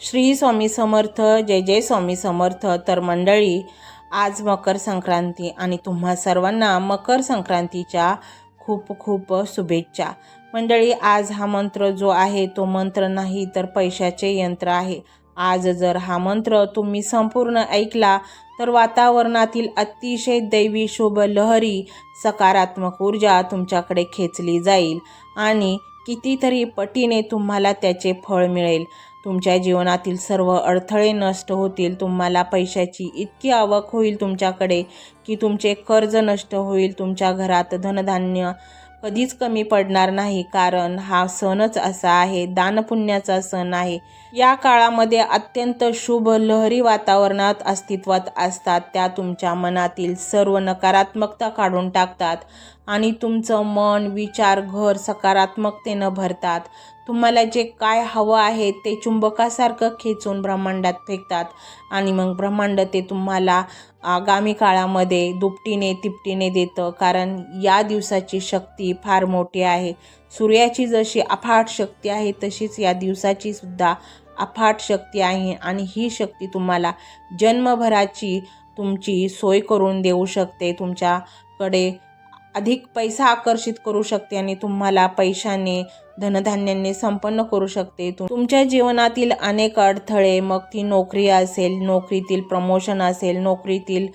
श्री स्वामी समर्थ जय जय स्वामी समर्थ. तर मंडळी आज मकर संक्रांती आणि तुम्हा सर्वांना मकर संक्रांतीच्या खूप खूप शुभेच्छा. मंडळी आज हा मंत्र जो आहे तो मंत्र नाही तर पैशाचे यंत्र आहे. आज जर हा मंत्र तुम्ही संपूर्ण ऐकला तर वातावरणातील अतिशय दैवी शुभ लहरी सकारात्मक ऊर्जा तुमच्याकडे खेचली जाईल आणि कितीतरी पटीने तुम्हाला त्याचे फळ मिळेल. तुमच्या जीवनातील सर्व अडथळे नष्ट होतील. तुम्हाला पैशाची इतकी आवक होईल तुमच्याकडे की तुमचे कर्ज नष्ट होईल. तुमच्या घरात धनधान्य कधीच कमी पडणार नाही. कारण हा सणच असा आहे दानपुण्याचा सण आहे. या काळामध्ये अत्यंत शुभ लहरी वातावरणात अस्तित्वात असतात. त्या तुमच्या मनातील सर्व नकारात्मकता काढून टाकतात आणि तुमचं मन विचार घर सकारात्मकतेनं भरतात. तुम्हाला जे काय हवं आहे ते चुंबकासारखं खेचून ब्रह्मांडात फेकतात. आणि मग ब्रह्मांड ते तुम्हाला आगामी काळामध्ये दुपटीने तिपटीने देतं. कारण या दिवसाची शक्ती फार मोठी आहे. सूर्याची जशी अफाट शक्ती आहे तशीच या दिवसाची सुद्धा अफाट शक्ती आहे. आणि ही शक्ती तुम्हाला जन्मभराची तुमची सोय करून देऊ शकते. तुमच्याकडे अधिक पैसा आकर्षित करू शकते आणि तुम्हाला पैशाने धनधान्याने संपन्न करू शकते. तुमच्या जीवनातील अनेक अडथळे मग ती नोकरी असेल नोकरीतील प्रमोशन असेल नोकरीतील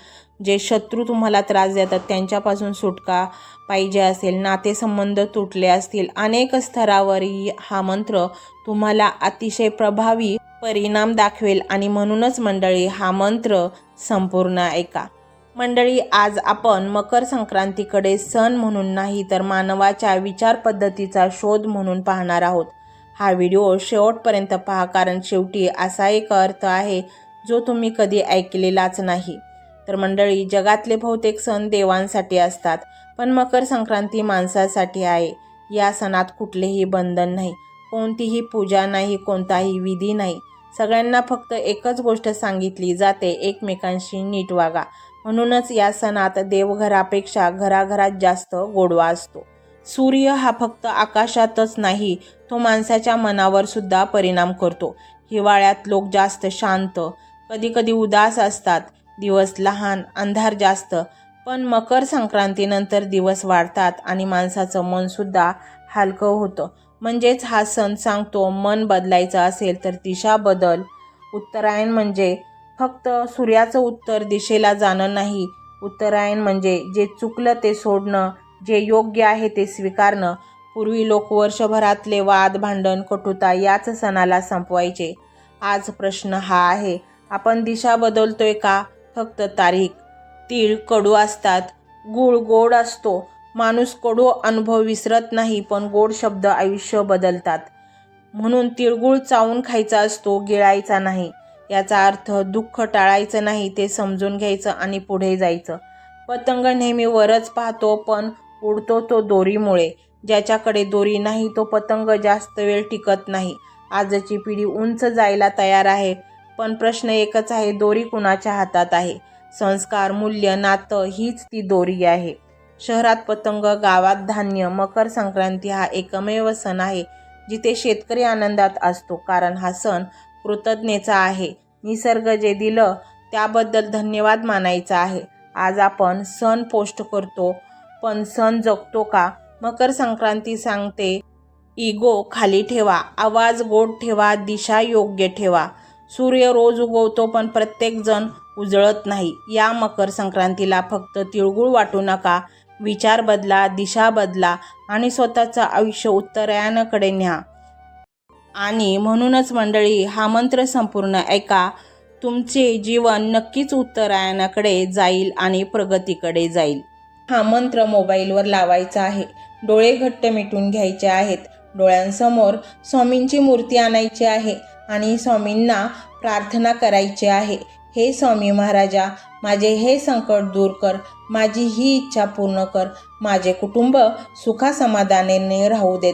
जे शत्रू तुम्हाला त्रास देतात त्यांच्यापासून सुटका पाहिजे असेल नातेसंबंध तुटले असतील अनेक स्तरावरही हा मंत्र तुम्हाला अतिशय प्रभावी परिणाम दाखवेल आणि म्हणूनच मंडळी हा मंत्र संपूर्ण ऐका. मंडळी आज आपण मकर संक्रांतीकडे सण म्हणून नाही तर मानवाच्या विचार पद्धतीचा शोध म्हणून पाहणार आहोत. हा व्हिडिओ शेवटपर्यंत पहा कारण शेवटी असा एक अर्थ आहे जो तुम्ही कधी ऐकलेलाच नाही. तर मंडळी जगातले बहुतेक सण देवांसाठी असतात पण मकर संक्रांती माणसासाठी आहे. या सणात कुठलेही बंधन नाही कोणतीही पूजा नाही कोणताही विधी नाही. सगळ्यांना फक्त एकच गोष्ट सांगितली जाते एकमेकांशी नीट वागा. म्हणूनच या सणात देवघरापेक्षा घराघरात जास्त गोडवा असतो. सूर्य हा फक्त आकाशातच नाही तो माणसाच्या मनावर सुद्धा परिणाम करतो. हिवाळ्यात लोक जास्त शांत कधीकधी उदास असतात दिवस लहान अंधार जास्त पण मकर संक्रांतीनंतर दिवस वाढतात आणि माणसाचं मनसुद्धा हलकं होतं. म्हणजेच हा सण सांगतो मन बदलायचं असेल तर दिशा बदल उत्तरायण म्हणजे फक्त सूर्याचं उत्तर दिशेला जाणं नाही. उत्तरायण म्हणजे जे चुकलं ते सोडणं जे योग्य आहे ते स्वीकारणं. पूर्वी लोक वर्षभरातले वाद भांडण कटुता याच सणाला संपवायचे. आज प्रश्न हा आहे आपण दिशा बदलतोय का? फक्त तारीख. तीळ कडू असतात. गुळ गोड असतो. माणूस कडू अनुभव विसरत नाही पण गोड शब्द आयुष्य बदलतात. म्हणून तिळगुळ चावून खायचा असतो गिळायचा नाही. याचा अर्थ दुःख टाळायचं नाही ते समजून घ्यायचं आणि पुढे जायचं. पतंग नेहमी वरच पाहतो पण उडतो तो दोरीमुळे. ज्याच्याकडे दोरी नाही तो पतंग जास्त वेळ टिकत नाही. आजची पिढी उंच जायला तयार आहे पण प्रश्न एकच आहे दोरी कुणाच्या हातात आहे? संस्कार मूल्य नातं हीच ती दोरी आहे. शहरात पतंग गावात धान्य मकर संक्रांती हा एकमेव सण आहे जिथे शेतकरी आनंदात असतो कारण हा सण कृतज्ञेचा आहे. निसर्ग जे दिलं त्याबद्दल धन्यवाद मानायचा आहे. आज आपण सण पोस्ट करतो पण सण जगतो का? मकर संक्रांती सांगते इगो खाली ठेवा आवाज गोड ठेवा दिशा योग्य ठेवा. सूर्य रोज उगवतो पण प्रत्येकजण उजळत नाही. या मकर संक्रांतीला फक्त तिळगुळ वाटू नका. विचार बदला दिशा बदला आणि स्वतःचं आयुष्य उत्तरायणाकडे न्या. आणि म्हणूनच मंडळी हा मंत्र संपूर्ण ऐका. तुमचे जीवन नक्कीच उत्तरायणाकडे जाईल आणि प्रगतीकडे जाईल. हा मंत्र मोबाईलवर लावायचा आहे. डोळे घट्ट मिटून घ्यायचे आहेत. डोळ्यांसमोर स्वामींची मूर्ती आणायची आहे आणि स्वामींना प्रार्थना करायची आहे. हे स्वामी महाराजा माझे हे संकट दूर कर. माझी ही इच्छा पूर्ण कर. माझे कुटुंब सुखासमाधानाने राहू देत.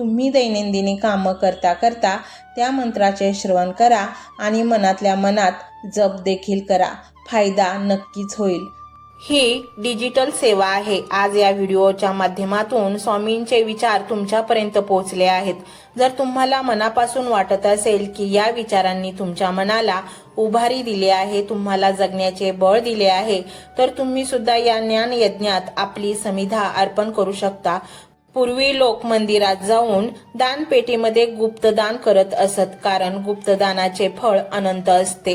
तुम्ही दैनंदिनी कामं करता करता त्या मंत्राचे श्रवण करा आणि मनातल्या मनात जप देखील करा. फायदा नक्कीच होईल. ही डिजिटल सेवा आहे. आज या व्हिडिओच्या माध्यमातून स्वामींचे विचार तुमच्यापर्यंत पोहोचले आहेत. जर तुम्हाला मनापासून वाटत असेल की या विचारांनी तुमच्या मनाला उभारी दिली आहे तुम्हाला जगण्याचे बळ दिले आहे तर तुम्ही सुद्धा या ज्ञान यज्ञात आपली समिधा अर्पण करू शकता. पूर्वी लोक मंदिरात जाऊन दानपेटीमध्ये गुप्तदान करत असत कारण गुप्तदानाचे फळ अनंत असते.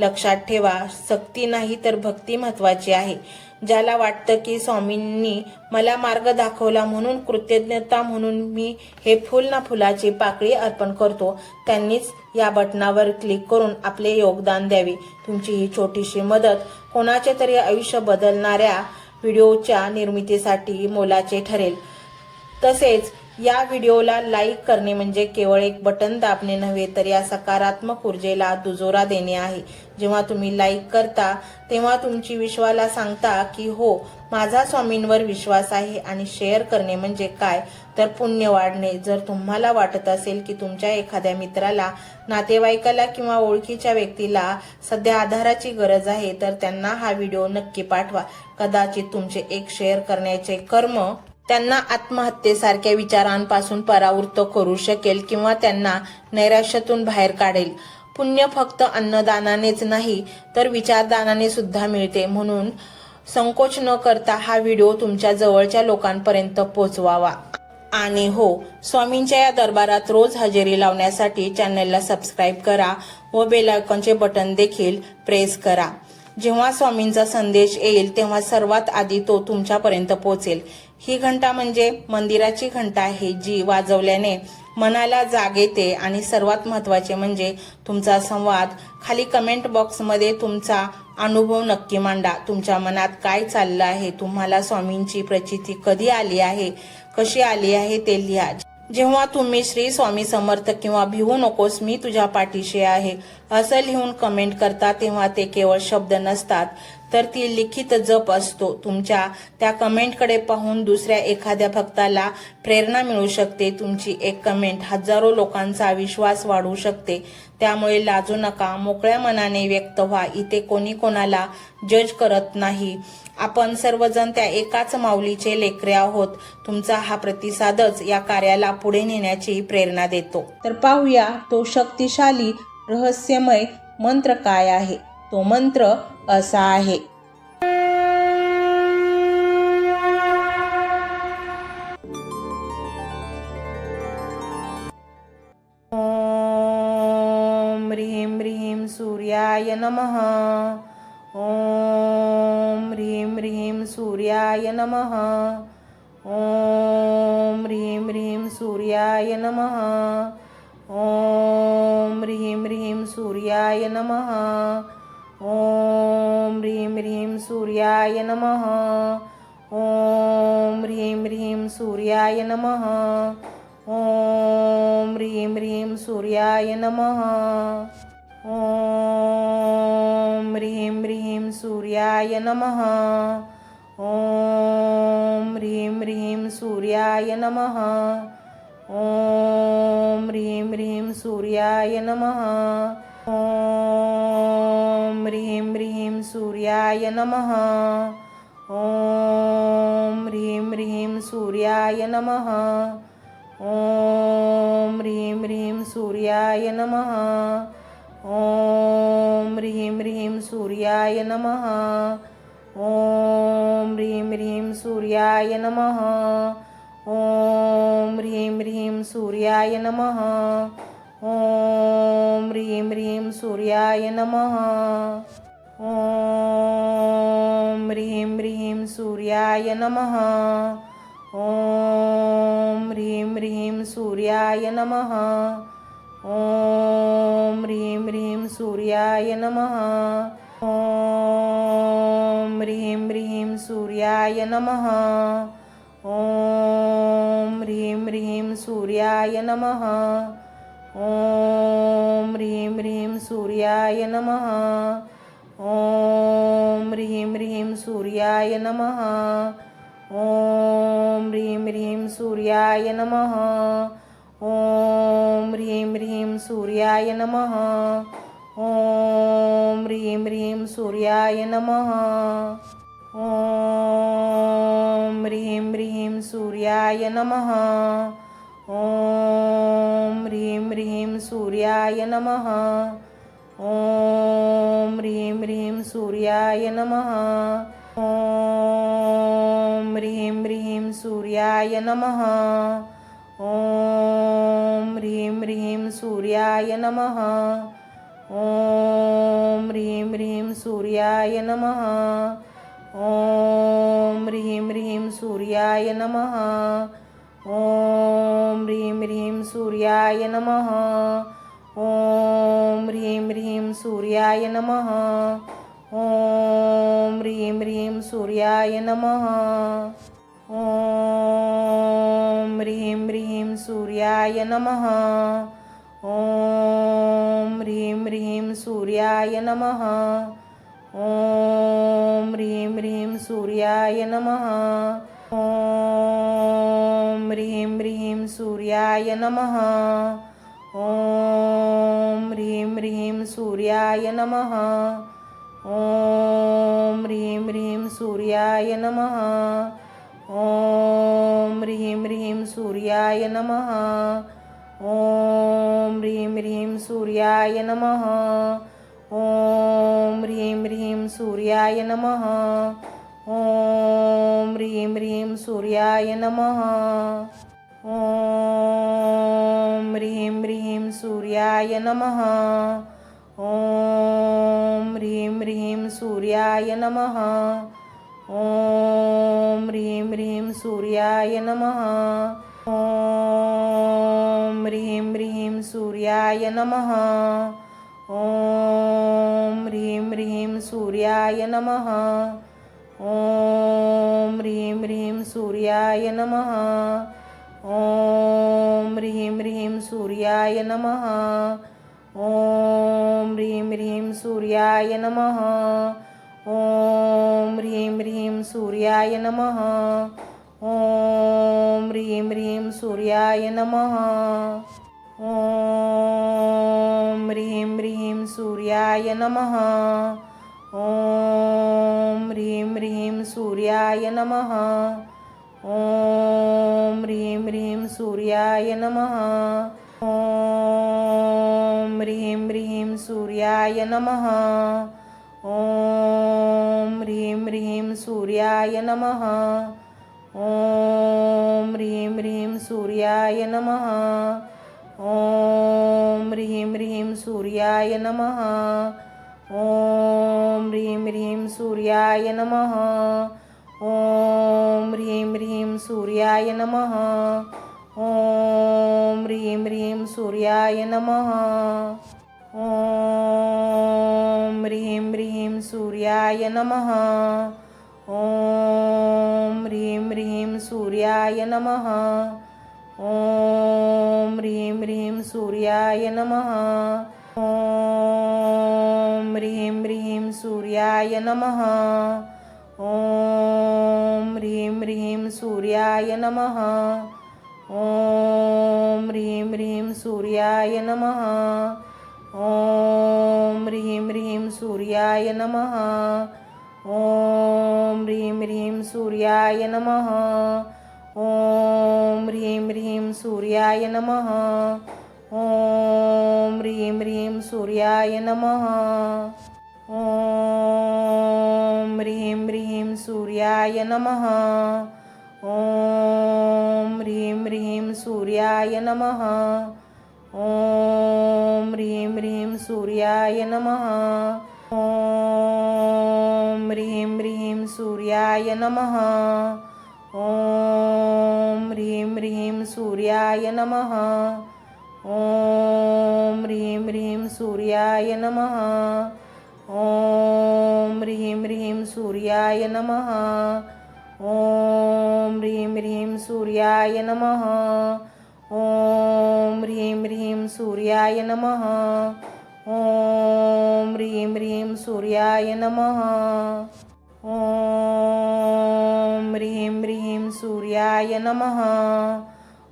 लक्षात ठेवा सक्ती नाही तर भक्ती महत्वाची आहे. ज्याला वाटतं की स्वामींनी मला मार्ग दाखवला म्हणून कृतज्ञता म्हणून मी हे फुल ना फुलाची पाकळी अर्पण करतो त्यांनीच या बटनावर क्लिक करून आपले योगदान द्यावे. तुमची ही छोटीशी मदत कोणाचे तरी आयुष्य बदलणाऱ्या व्हिडिओच्या निर्मितीसाठी मोलाचे ठरेल. तसेच या व्हिडिओला लाईक करणे म्हणजे केवळ एक बटन दाबणे नव्हे तर या सकारात्मक ऊर्जेला दुजोरा देणे आहे. जेव्हा तुम्ही लाईक करता तेव्हा तुमची विश्वाला सांगता की हो माझा स्वामींवर विश्वास आहे आणि शेअर करणे म्हणजे काय? तर पुण्य वाढणे. जर तुम्हाला वाटत असेल की तुमच्या एखाद्या मित्राला नातेवाईकाला किंवा ओळखीच्या व्यक्तीला सध्या आधाराची गरज आहे तर त्यांना हा व्हिडिओ नक्की पाठवा. कदाचित तुमचे एक शेअर करण्याचे कर्म त्यांना आत्महत्येसारख्या विचारांपासून परावृत्त करू शकेल किंवा त्यांना नैराश्यातून बाहेर काढेल. पुण्य फक्त अन्नदानानेच नाही तर विचारदानाने सुद्धा मिळते. म्हणून संकोच न करता हा व्हिडिओ तुमच्या जवळच्या लोकांपर्यंत पोहोचवावा आणि हो स्वामींच्या या दरबारात रोज हजेरी लावण्यासाठी चॅनलला सबस्क्राईब करा व बेलायकॉनचे बटन देखील प्रेस करा. जेव्हा स्वामींचा संदेश येईल तेव्हा सर्वात आधी तो तुमच्यापर्यंत पोहोचेल ही घंटा म्हणजे मंदिराची घंटा आहे जी वाजवल्याने मनाला जाग येते आणि सर्वात महत्त्वाचे म्हणजे तुमचा संवाद. खाली कमेंट बॉक्समध्ये तुमचा अनुभव नक्की मांडा. तुमच्या मनात काय चाललं आहे तुम्हाला स्वामींची प्रचिती कधी आली आहे कशी आली आहे ते लिहा. जेव्हा तुम्ही श्री स्वामी समर्थ किंवा भिवू नकोस मी तुझ्या पाठीशी आहे. असं लिहून कमेंट करता तेव्हा ते केवळ शब्द नसतात. तर ती लिखित जप असतो. तुमच्या त्या कमेंटकडे पाहून दुसऱ्या एखाद्या भक्ताला प्रेरणा मिळू शकते. तुमची एक कमेंट हजारो लोकांचा विश्वास वाढवू शकते. त्यामुळे लाजू नका मोकळ्या मनाने व्यक्त व्हा. इथे कोणी कोणाला जज करत नाही. आपण सर्वजण त्या एकाच माऊलीचे लेकरे आहोत. तुमचा हा प्रतिसादच या कार्याला पुढे नेण्याची प्रेरणा देतो. तर पाहूया तो शक्तिशाली रहस्यमय मंत्र काय आहे. तो मंत्र असा आहे. ओम ह्रीं ह्रीं सूर्याय नमः. ॐ ह्रीं ह्रीं सूर्याय नमः. ॐ ह्रीं ह्रीं सूर्याय नमः. ॐ ह्रीं ह्रीं सूर्याय नमः. ॐ ह्रीं ह्रीं सूर्याय नमः। ॐ ह्रीं ह्रीं सूर्याय नमः। ॐ ह्रीं ह्रीं सूर्याय नमः। ॐ ह्रीं ह्रीं सूर्याय नमः। ॐ ह्रीं ह्रीं सूर्याय नमः। ॐ ह्रीं ह्रीं सूर्याय नमः। ॐ ह्रीं ह्रीं सूर्याय नमः। ॐ ह्रीं ह्रीं सूर्याय नमः। ॐ ह्रीं ह्रीं सूर्याय नमः। ॐ ह्रीं ह्रीं सूर्याय नमः। ॐ ह्रीं ह्रीं सूर्याय नमः। ॐ ह्रीं ह्रीं सूर्याय नमः। ॐ ह्रीं ह्रीं सूर्याय नमः। ॐ ह्रीं ह्रीं सूर्याय नमः। ॐ ह्रीं ह्रीं सूर्याय नमः। ॐ ह्रीं ह्रीं सूर्याय नमः। ॐ ह्रीं ह्रीं सूर्याय नमः। ॐ ह्रीं ह्रीं सूर्याय नमः। ॐ ह्रीं ह्रीं सूर्याय नमः। ॐ ह्रीं ह्रीं सूर्याय नमः। ॐ ह्रीं ह्रीं सूर्याय नमः। ॐ ह्रीं ह्रीं सूर्याय नमः। ॐ ह्रीं ह्रीं सूर्याय नमः। ॐ ह्रीं ह्रीं सूर्याय नमः। ॐ ह्रीं ह्रीं सूर्याय नमः। ॐ ह्रीं ह्रीं सूर्याय नमः। ॐ ह्रीं ह्रीं सूर्याय नमः। ॐ ह्रीं ह्रीं सूर्याय नमः। ॐ ह्रीं ह्रीं सूर्याय नमः। ॐ ह्रीं ह्रीं सूर्याय नमः। ॐ ह्रीं ह्रीं सूर्याय नमः। ॐ ह्रीं ह्रीं सूर्याय नमः। ॐ ह्रीं ह्रीं सूर्याय नमः। ॐ ह्रीं ह्रीं सूर्याय नमः। ॐ ह्रीं ह्रीं सूर्याय नमः। ॐ ह्रीं ह्रीं सूर्याय नमः। ॐ ह्रीं ह्रीं सूर्याय नमः। ॐ ह्रीं ह्रीं सूर्याय नमः। ॐ ह्रीं ह्रीं सूर्याय नमः। ॐ ह्रीं ह्रीं सूर्याय नमः। ॐ ह्रीं ह्रीं सूर्याय नमः। ॐ ह्रीं ह्रीं सूर्याय नमः। ॐ ह्रीं ह्रीं सूर्याय नमः। ॐ ह्रीं ह्रीं सूर्याय नमः। ॐ ह्रीं ह्रीं सूर्याय नमः। ॐ ह्रीं ह्रीं सूर्याय नमः। ॐ ह्रीं ह्रीं सूर्याय नमः। ॐ ह्रीं ह्रीं सूर्याय नमः। ॐ ह्रीं ह्रीं सूर्याय नमः। ॐ ह्रीं ह्रीं सूर्याय नमः। ॐ ह्रीं ह्रीं सूर्याय नमः। ॐ ह्रीं ह्रीं सूर्याय नमः। ॐ ह्रीं ह्रीं सूर्याय नमः। ॐ ह्रीं ह्रीं सूर्याय नमः। ॐ ह्रीं ह्रीं सूर्याय नमः। ॐ ह्रीं ह्रीं सूर्याय नमः। ॐ ह्रीं ह्रीं सूर्याय नमः। ॐ ह्रीं ह्रीं सूर्याय नमः। ॐ ह्रीं ह्रीं सूर्याय नमः। ॐ ह्रीं ह्रीं सूर्याय नमः। ॐ ह्रीं ह्रीं सूर्याय नमः। ॐ ह्रीं ह्रीं सूर्याय नमः। ॐ ह्रीं ह्रीं सूर्याय नमः। ॐ ह्रीं ह्रीं सूर्याय नमः। ॐ ह्रीं ह्रीं सूर्याय नमः। ॐ ह्रीं ह्रीं सूर्याय नमः। ॐ ह्रीं ह्रीं सूर्याय नमः। ॐ ह्रीं ह्रीं सूर्याय नमः। ॐ ह्रीं ह्रीं सूर्याय नमः। ॐ ह्रीं ह्रीं सूर्याय नमः। ॐ ह्रीं ह्रीं सूर्याय नमः। ॐ ह्रीं ह्रीं सूर्याय नमः। ॐ ह्रीं ह्रीं सूर्याय नमः। ॐ ह्रीं ह्रीं सूर्याय नमः। ॐ ह्रीं ह्रीं सूर्याय नमः। ॐ ह्रीं ह्रीं सूर्याय नमः। ॐ ह्रीं ह्रीं सूर्याय नमः। ॐ ह्रीं ह्रीं सूर्याय नमः। ॐ ह्रीं ह्रीं सूर्याय नमः। ॐ ह्रीं ह्रीं सूर्याय नमः। ॐ ह्रीं ह्रीं सूर्याय नमः। ॐ ह्रीं ह्रीं सूर्याय नमः। ॐ ह्रीं ह्रीं सूर्याय नमः। ॐ ह्रीं ह्रीं सूर्याय नमः।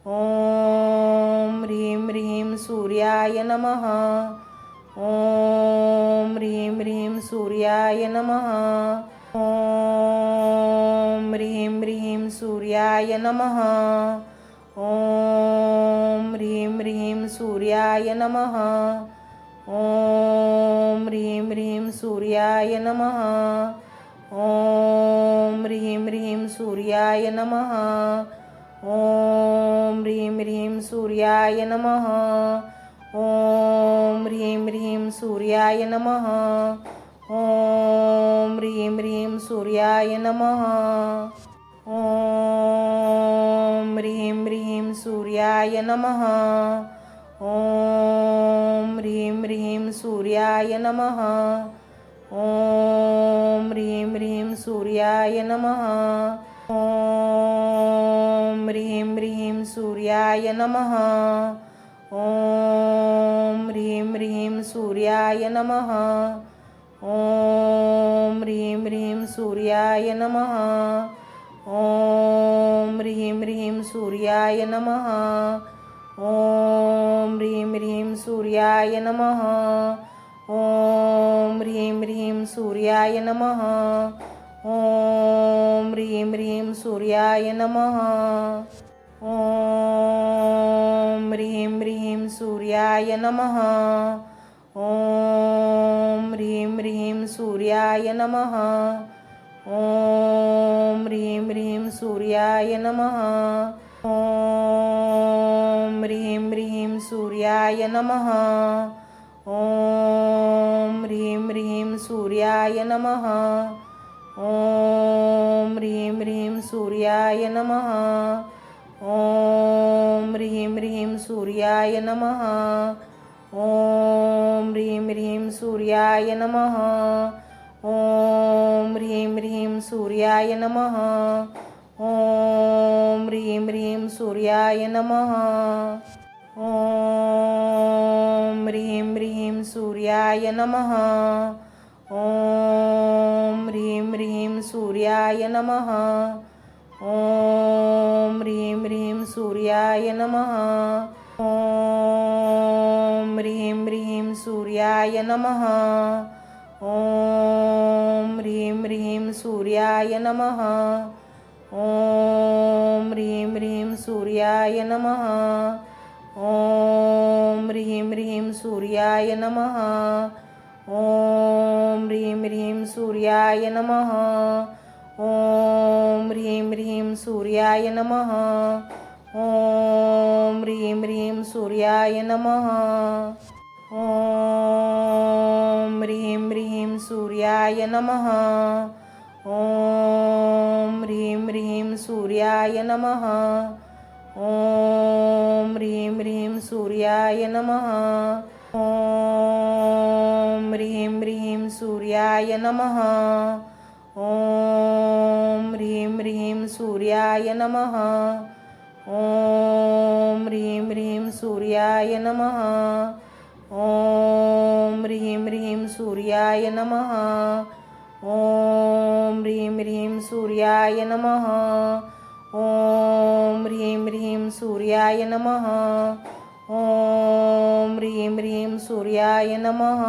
ॐ ह्रीं ह्रीं सूर्याय नमः। ॐ ह्रीं ह्रीं सूर्याय नमः। ॐ ह्रीं ह्रीं सूर्याय नमः। ॐ ह्रीं ह्रीं सूर्याय नमः। ॐ ह्रीं ह्रीं सूर्याय नमः। ॐ ह्रीं ह्रीं सूर्याय नमः। ॐ ह्रीं ह्रीं सूर्याय नमः। ॐ ह्रीं ह्रीं सूर्याय नमः। ॐ ह्रीं ह्रीं सूर्याय नमः। ॐ ह्रीं ह्रीं सूर्याय नमः। ॐ ह्रीं ह्रीं सूर्याय नमः। ॐ ह्रीं ह्रीं सूर्याय नमः। ॐ सूर्याय नमः. ॐ ह्रीं ह्रीं सूर्याय नमः. ॐ ह्रीं ह्रीं सूर्याय नमः. ॐ ह्रीं ह्रीं सूर्याय नमः. ॐ ह्रीं ह्रीं सूर्याय नमः. ॐ ह्रीं ह्रीं सूर्याय नमः. ॐ ह्रीं ह्रीं सूर्याय नमः. ॐ ह्रीं ह्रीं सूर्याय नमः। ॐ ह्रीं ह्रीं सूर्याय नमः। ॐ ह्रीं ह्रीं सूर्याय नमः। ॐ ह्रीं ह्रीं सूर्याय नमः। ॐ ह्रीं ह्रीं सूर्याय नमः। ॐ ह्रीं ह्रीं सूर्याय नमः। ॐ ह्रीं ह्रीं सूर्याय नमः। ॐ ह्रीं ह्रीं सूर्याय नमः। ॐ ह्रीं ह्रीं सूर्याय नमः। ॐ ह्रीं ह्रीं सूर्याय नमः। ॐ ह्रीं ह्रीं सूर्याय नमः। ॐ ह्रीं ह्रीं सूर्याय नमः। ॐ ह्रीं ह्रीं सूर्याय नमः। ॐ ह्रीं ह्रीं सूर्याय नमः। ॐ ह्रीं ह्रीं सूर्याय नमः। ॐ ह्रीं ह्रीं सूर्याय नमः। ॐ ह्रीं ह्रीं सूर्याय नमः। ॐ ह्रीं ह्रीं सूर्याय नमः। ॐ ह्रीं ह्रीं सूर्याय नमः। ॐ ह्रीं ह्रीं सूर्याय नमः। ॐ ह्रीं ह्रीं सूर्याय नमः। ॐ ह्रीं ह्रीं सूर्याय नमः। ॐ ह्रीं ह्रीं सूर्याय नमः। ॐ ह्रीं ह्रीं सूर्याय नमः। ॐ ह्रीं ह्रीं सूर्याय नमः। ॐ ह्रीं ह्रीं सूर्याय नमः। ॐ ह्रीं ह्रीं सूर्याय नमः। ॐ ह्रीं ह्रीं सूर्याय नमः। ॐ ह्रीं ह्रीं सूर्याय नमः। ॐ ह्रीं ह्रीं सूर्याय नमः।